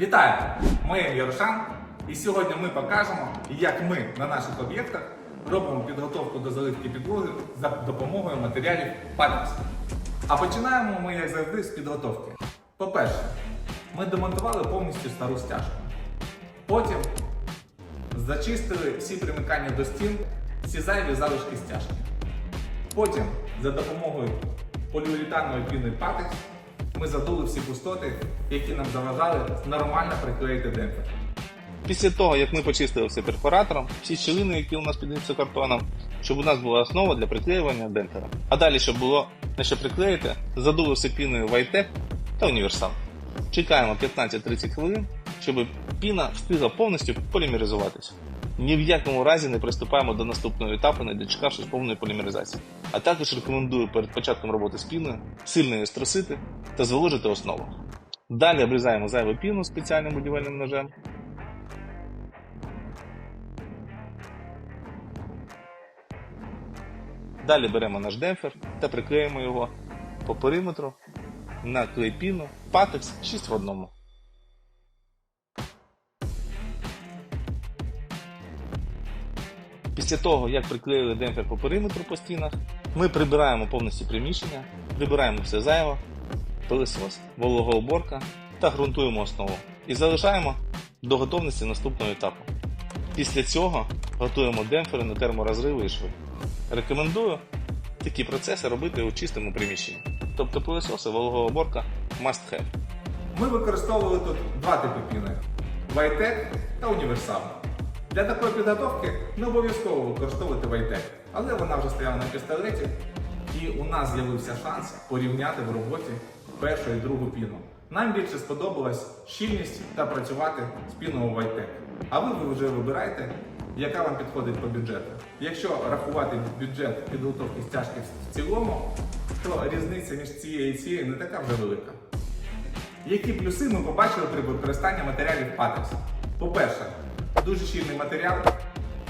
Вітаю! Моє ім'я Рошан, і сьогодні ми покажемо, як ми на наших об'єктах робимо підготовку до заливки підлоги за допомогою матеріалів Патекс. А починаємо ми, як завжди, з підготовки. По-перше, ми демонтували повністю стару стяжку. Потім зачистили всі примикання до стін, всі зайві залишки стяжки. Потім за допомогою поліуретанової піни Патекс ми задули всі пустоти, які нам заважали нормально приклеїти демпфер. Після того, як ми почистили все перфоратором, всі щілини, які у нас під гіпсокартоном, щоб у нас була основа для приклеювання демпфера. А далі, щоб було на що приклеїти, задули все піною Вайтек та універсал. Чекаємо 15-30 хвилин, щоб піна встигла повністю полімеризуватися. Ні в якому разі не приступаємо до наступного етапу, не дочекавшись повної полімеризації. А також рекомендую перед початком роботи з піною сильно її струсити та зволожити основу. Далі обрізаємо зайву піну спеціальним будівельним ножем. Далі беремо наш демпфер та приклеїмо його по периметру на клейпіну Patex 6 в одному. Після того, як приклеїли демпфер по периметру по стінах, ми прибираємо повністю приміщення, прибираємо все зайво, пилисос, вологоуборка та ґрунтуємо основу. І залишаємо до готовності наступного етапу. Після цього готуємо демпфери на терморозриви і шви. Рекомендую такі процеси робити у чистому приміщенні. Тобто пилососи, вологоуборка must have. Ми використовували тут два типи піни: Вайтек та універсал. Для такої підготовки не обов'язково використовувати Вайтек, але вона вже стояла на пістолеті, і у нас з'явився шанс порівняти в роботі першу і другу піну. Нам більше сподобалась щільність та працювати з піною Вайтек. А ви, ви вже вибираєте, яка вам підходить по бюджету. Якщо рахувати бюджет підготовки стяжки в цілому, то різниця між цією і цією не така вже велика. Які плюси ми побачили при використанні матеріалів Patex? По-перше, дуже щільний матеріал,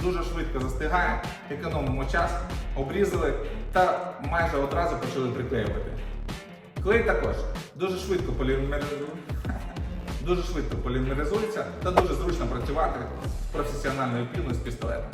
дуже швидко застигає, економимо час, обрізали та майже одразу почали приклеювати. Клей також дуже швидко полімеризується, Дуже швидко полімеризується та дуже зручно працювати з професіональною піною з пістолетом.